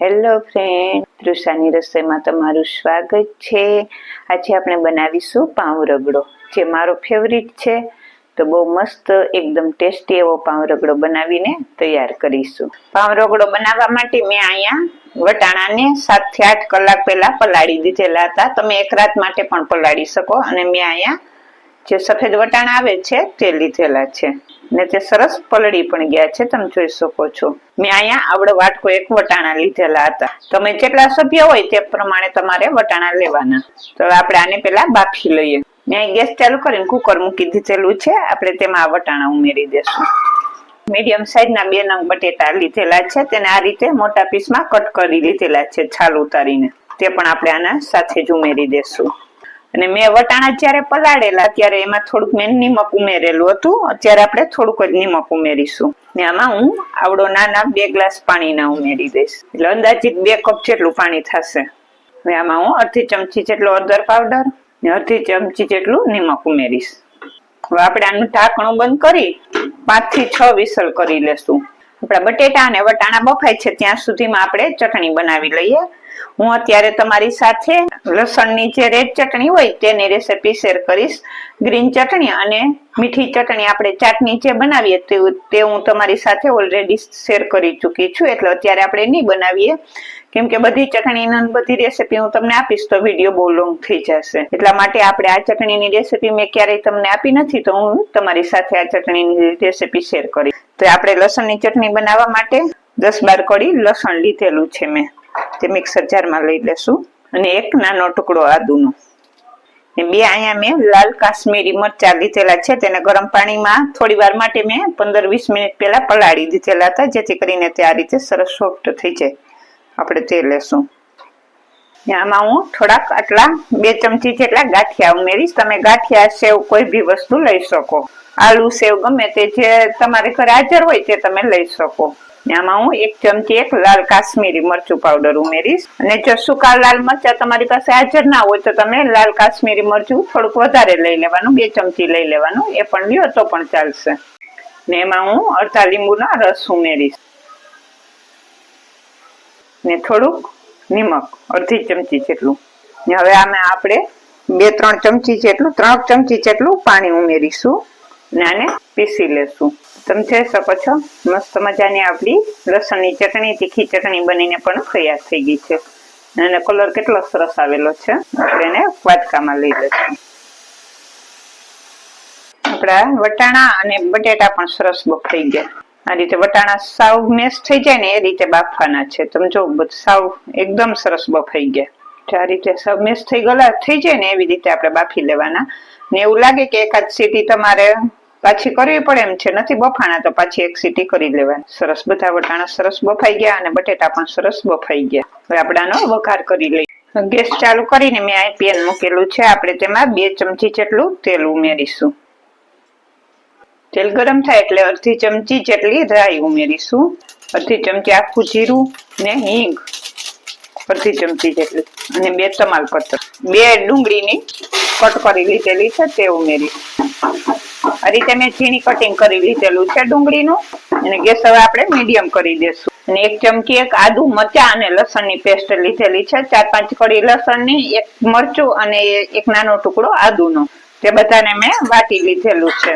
Hello friend તૃષાની રસોઈમાં તમારું સ્વાગત છે. આજે આપણે બનાવીશું પાઉં રગડો જે મારો ફેવરિટ છે, તો બહુ મસ્ત, એકદમ ટેસ્ટી એવો પાઉં રગડો બનાવીને તૈયાર કરીશું. પાઉં રગડો બનાવવા માટે મેં અહીંયા વટાણાને સાતથી આઠ કલાક પહેલા પલાળી દીધેલા હતા. તમે એક રાત માટે પણ પલાળી શકો. અને મેં અહીંયા જે સફેદ વટાણા આવે છે, તે લીધેલા છે. ને તે સરસ પલળી પણ ગયા છે, તમે જોઈ શકો છો. મેં અહીંયા આવડો વાટકો એક વટાણા લીધેલા હતા. તમે જેટલા સભ્ય હોય તે પ્રમાણે તમારે વટાણા લેવાના. તો આપણે આને પેલા બાફી લઈએ. મેં ગેસ ચાલુ કરીને કુકર મૂકી દીધેલું છે. આપણે તેમાં વટાણા ઉમેરી દેશું. મીડિયમ સાઈઝના બે નંગ બટેટા લીધેલા છે. તેને આ રીતે મોટા પીસમાં કટ કરી લીધેલા છે, છાલ ઉતારીને. તે પણ આપણે આના સાથે જ ઉમેરી દેશું. અને મેં વટાણા જ્યારે પલાળેલા, ત્યારે એમાં થોડુંક મેં નિમક ઉમેરેલું હતું. અત્યારે આપણે થોડુંક જ નિમક ઉમેરીશું. ને આમાં હું આવડો નાના બે ગ્લાસ પાણીના ઉમેરી દઈશ. એટલે અંદાજિત બે કપ જેટલું પાણી થશે. હવે આમાં હું અડધી ચમચી જેટલો હળદર પાવડર ને અડધી ચમચી જેટલું નિમક ઉમેરીશ. હવે આપણે આનું ઢાંકણું બંધ કરી પાંચથી છ વિસલ કરી લેશું. આપણા બટેટા અને વટાણા બફાય છે, ત્યાં સુધીમાં આપણે ચટણી બનાવી લઈએ. હું અત્યારે તમારી સાથે લસણની જે રેડ ચટણી હોય તેની રેસીપી શેર કરીશ. ગ્રીન ચટણી અને મીઠી ચટણી આપણે ચાટણી જે બનાવીએ તે હું તમારી સાથે ઓલરેડી શેર કરી ચૂકી છું. એટલે અત્યારે આપણે નહીં બનાવીએ. કેમ કે બધી ચટણીની બધી રેસીપી હું તમને આપીશ તો વીડિયો બહુ લોંગ થઈ જશે. એટલા માટે આપણે આ ચટણીની રેસીપી મેં ક્યારેય તમને આપી નથી તો હું તમારી સાથે આ ચટણીની રેસીપી શેર કરીશ. તો આપણે લસણની ચટણી બનાવવા માટે દસ બાર કડી લસણ લીધેલું છે મેં. તે મિક્સર જારમાં લઈ લેશું. અને એક નાનો ટુકડો આદુનો. ને બે અહીંયા મેં લાલ કાશ્મીરી મરચા લીધેલા છે, તેને ગરમ પાણીમાં થોડી વાર માટે મેં પંદર વીસ મિનિટ પહેલા પલાળી દીધેલા હતા, જેથી કરીને તે આ રીતે સરસ સોફ્ટ થઈ જાય. આપણે તે લેશું. આમાં હું થોડાક આટલા બે ચમચી જેટલા ગાંઠિયા ઉમેરીશ. તમે ગાંઠિયા સેવ કોઈ બી વસ્તુ લઈ શકો. આલુ સેવ ગમે તે જે તમારે ઘરે હાજર હોય તે તમે લઈ શકો. આમાં હું એક ચમચી એક લાલ કાશ્મીરી મરચું પાવડર ઉમેરીશ. અને જો સુકા લાલ મરચા તમારી પાસે હાજર ના હોય તો તમે લાલ કાશ્મીરી મરચું થોડુંક વધારે લઈ લેવાનું, બે ચમચી લઈ લેવાનું, એ પણ લ્યો તો પણ ચાલશે. ને એમાં હું અડધા લીંબુનો રસ ઉમેરીશ. ને થોડુંક નિમક, અડધી ચમચી જેટલું. ને હવે આમાં આપણે બે ત્રણ ચમચી જેટલું, ત્રણ ચમચી જેટલું પાણી ઉમેરીશું. ને આને પીસી લેશું. તમે જોઈ શકો છો? મસ્ત મજાની આપણી લસણની ચટણી તીખી ચટણી બનીને પણ તૈયાર થઈ ગઈ છે. અને કલર કેટલો સરસ આવેલો છે? આપણે એને વાટકામાં લઈ લઈશું. આપણા વટાણા અને બટેટા પણ સરસ બફાઈ ગયા. આ રીતે વટાણા સાવ મેશ થઈ જાય ને એ રીતે બાફવાના છે. તમે જો સાવ એકદમ સરસ બફાઈ ગયા. આ રીતે સાવ મેશ થઈ ગયેલા થઈ જાય ને એવી રીતે આપણે બાફી લેવાના. ને એવું લાગે કે એકાદ સીટી તમારે પાછી કરવી પડે એમ છે. નથી બફાણા તો પાછી એક સીટી કરી લેવાની. સરસ, બધા વટાણા સરસ બફાઈ ગયા અને બટેટા પણ સરસ બફાઈ ગયા. હવે આપણે આનો વઘાર કરી લઈએ. ગેસ ચાલુ કરીને મેં આ પેન મૂકેલું છે. આપણે તેમાં બે ચમચી જેટલું તેલ ઉમેરીશું. તેલ ગરમ થાય એટલે અડધી ચમચી જેટલી રાઈ ઉમેરીશું. અડધી ચમચી આખું જીરું ને હિંગ. અડધી ચમચી જેટલી. અને બે તમાલપત્ર. બે ડુંગળીની કટ કરી લીધેલી છે, તે ઉમેરી આ રીતે મેં ઝીણી કટિંગ કરી લીધેલું છે ડુંગળીનું. અને ગેસ હવે આપણે મીડિયમ કરી દેશું. અને એક ચમચી એક આદુ, મરચા અને લસણની પેસ્ટ લીધેલી છે. ચાર પાંચ કડી લસણની, એક મરચું અને એક નાનો ટુકડો આદુનો. તે બધાને મેં વાટી લીધેલું છે.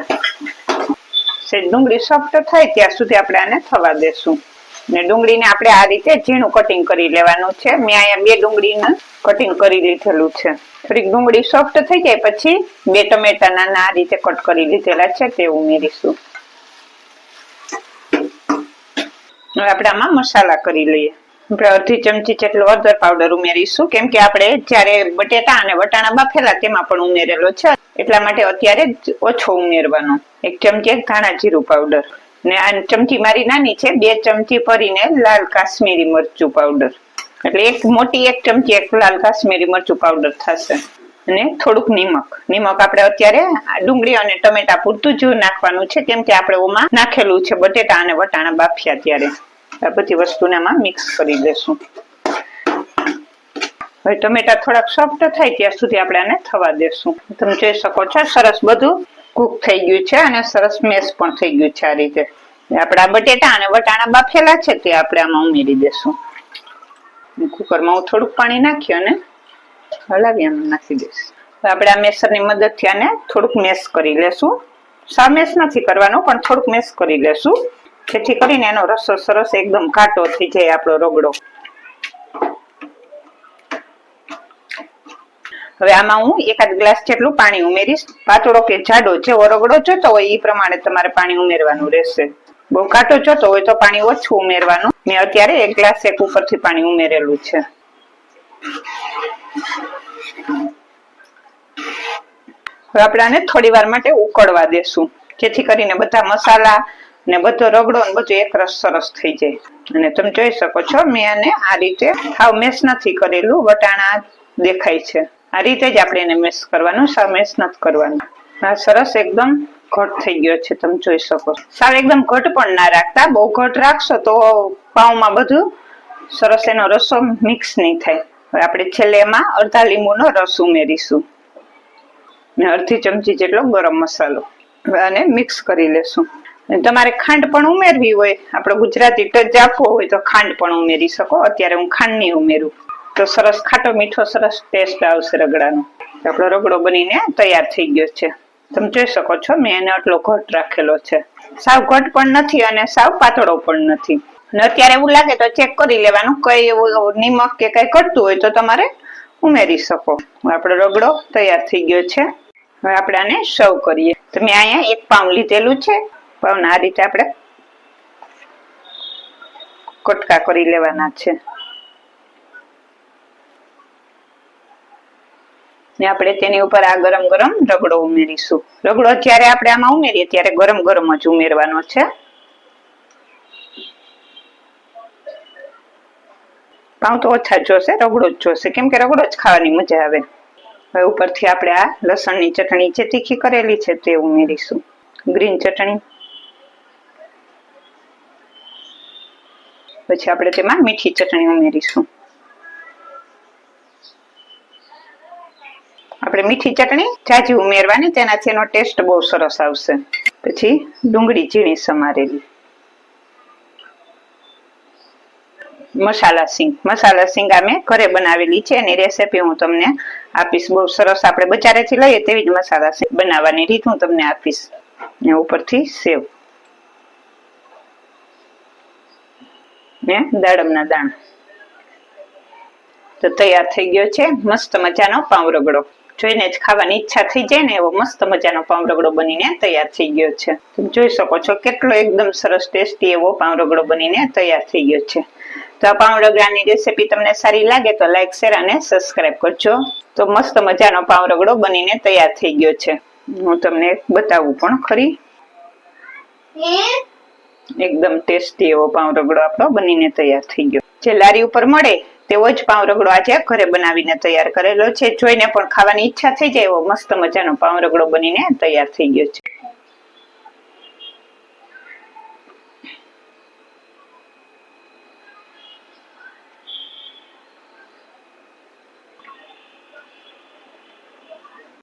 ડુંગળી સોફ્ટ થાય ત્યાં સુધી આપણે આને થવા દેશું. ને ડુંગળીને આપણે આ રીતે ઝીણું કટિંગ કરી લેવાનું છે. મેં અહીંયા બે ડુંગળીને કટિંગ કરી લીધેલું છે. થોડીક ડુંગળી સોફ્ટ થઈ જાય પછી બે ટમેટા નાના આ રીતે કટ કરી લીધેલા છે તે ઉમેરીશું. હવે આપણે આમાં મસાલા કરી લઈએ. આપણે અડધી ચમચી જેટલો હળદર પાવડર ઉમેરીશું. કેમ કે આપણે જ્યારે બટેટા અને વટાણા બાફેલા તેમાં પણ ઉમેરેલો છે. એટલા માટે અત્યારે ઓછો ઉમેરવાનો. એક ચમચી ધાણા જીરું પાવડર. ને આ ચમચી મારી નાની છે, બે ચમચી ભરીને લાલ કાશ્મીરી મરચું પાવડર એટલે એક મોટી એક ચમચી એક લાલ કાશ્મીરી મરચું પાવડર થશે. અને થોડુંક નિમક. નિમક આપણે અત્યારે ડુંગળી અને ટમેટા પૂરતું જ નાખવાનું છે, કેમ કે આપણે ઓમાં નાખેલું છે બટેટા અને વટાણા બાફ્યા ત્યારે. આ બધી વસ્તુને આમાં મિક્સ કરી દેશું. હવે ટમેટા થોડાક સોફ્ટ થાય ત્યાં સુધી આપણે આને થવા દેશું. તમે જોઈ શકો છો, સરસ બધું કુક થઈ ગયું છે અને સરસ મેશ પણ થઈ ગયું છે આ રીતે. આપણા બટેટા અને વટાણા બાફેલા છે તે આપણે આમાં ઉમેરી દેશું. કુકરમાં હું થોડુંક પાણી નાખી અને હલાવી આમાં નાખી દઈશ. આપણે આ મેસરની મદદથી આને થોડુંક મેશ કરી લેશું. સા મેશ નથી કરવાનો, પણ થોડુંક મેશ કરી લેશું. જેથી કરીને એનો રસો સરસ એકદમ ઘાટો થઈ જાય આપણો રગડો. હવે આમાં હું એકાદ ગ્લાસ જેટલું પાણી ઉમેરીશ. પાતળો કે જાડો જે ઓરગડો જોતો હોય એ પ્રમાણે તમારે પાણી ઉમેરવાનું રહેશે. બહુ કાટો જોતો હોય તો પાણી ઓછું ઉમેરવાનું. મેં અત્યારે એક ગ્લાસ એક ઉપરથી પાણી ઉમેરેલું છે. હવે આપણે આને થોડી વાર માટે ઉકળવા દેશું. જેથી કરીને બધા મસાલા ને બધો રગડો ને બધું એક રસ સરસ થઈ જાય. અને તમે જોઈ શકો છો મેં આને આ રીતે હાવ મેશ નથી કરેલું. વટાણા દેખાય છે. આ રીતે જ આપણે એને મિક્સ કરવાનું સાવ મેશ નથી કરવાનું. આ સરસ એકદમ ઘટ થઈ ગયો છે, તમે જોઈ શકો. સાવ એકદમ ઘટ પણ ના રાખતા, બહુ ઘટ રાખશો તો પાઉમાં બધું સરસ એનો રસો મિક્સ નહીં થાય. હવે આપણે છેલ્લે એમાં અડધા લીંબુનો રસ ઉમેરીશું. ને અડધી ચમચી જેટલો ગરમ મસાલો. અને મિક્સ કરી લેશું. તમારે ખાંડ પણ ઉમેરવી હોય, આપણે ગુજરાતી ટચ આપવો હોય તો ખાંડ પણ ઉમેરી શકો. અત્યારે હું ખાંડ નહીં ઉમેરું. તો સરસ ખાટો મીઠો સરસ ટેસ્ટ આવશે રગડાનો. આપણો રગડો બનીને તૈયાર થઈ ગયો છે. તમે જોઈ શકો છો, મેં એને આટલો ઘટ રાખેલો છે. સાવ ઘટ પણ નથી અને સાવ પાતળો પણ નથી. અને અત્યારે એવું લાગે તો ચેક કરી લેવાનું, કઈ એવું નિમક કે કઈ કરતું હોય તો તમારે ઉમેરી શકો. આપણો રગડો તૈયાર થઈ ગયો છે. હવે આપણે આને સર્વ કરીએ. તો મેં અહીંયા એક પાઉં લીધેલું છે. પાઉં આ રીતે આપણે કટકા કરી લેવાના છે. ને આપણે તેની ઉપર આ ગરમ ગરમ રગડો ઉમેરીશું. રગડો જ્યારે આપણે આમાં ઉમેરીએ ત્યારે ગરમ ગરમ જ ઉમેરવાનો છે. પાઉં તો ઓછા જોશે, રગડો જ જોશે. કેમ કે રગડો જ ખાવાની મજા આવે. હવે ઉપરથી આપણે આ લસણની ચટણી જે તીખી કરેલી છે તે ઉમેરીશું. ગ્રીન ચટણી. પછી આપણે તેમાં મીઠી ચટણી ઉમેરીશું. આપણે મીઠી ચટણી જાજી ઉમેરવાની, તેનાથી એનો ટેસ્ટ બહુ સરસ આવશે. પછી ડુંગળી ઝીણી સમારેલી. મસાલા સિંગ. મસાલા સિંગ અમે ઘરે બનાવેલી છે, એની રેસીપી હું તમને આપીશ. બહુ સરસ આપણે બજારેથી લઈએ તેવી જ મસાલા સિંગ બનાવવાની રીત હું તમને આપીશ. ને ઉપરથી સેવ. ને દાડમના દાણા. તો તૈયાર થઈ ગયો છે. મસ્ત મજાનો પાવરગડો રગડો. જોઈને જ ખાવાની ઈચ્છા થઈ જાય ને એવો મસ્ત મજાનો રગડો બનીને તૈયાર થઈ ગયો છે. તમે જોઈ શકો છો કેટલો એકદમ સરસ ટેસ્ટી એવો રગડો બનીને તૈયાર થઈ ગયો છે. તો આ પાંવરગડાની રેસીપી તમને સારી લાગે તો લાઈક, શેર અને સબસ્ક્રાઇબ કરજો. તો મસ્ત મજાનો રગડો બનીને તૈયાર થઈ ગયો છે. હું તમને બતાવું પણ ખરી. એકદમ ટેસ્ટી એવો રગડો આપણો બનીને તૈયાર થઈ ગયો. જે લારી ઉપર મળે તેવો જ પાઉં રગડો આજે ઘરે બનાવીને તૈયાર કરેલો છે. જોઈને પણ ખાવાની ઈચ્છા થઈ જાય એવો મસ્ત મજાનો પાઉં રગડો બનીને તૈયાર થઈ ગયો છે.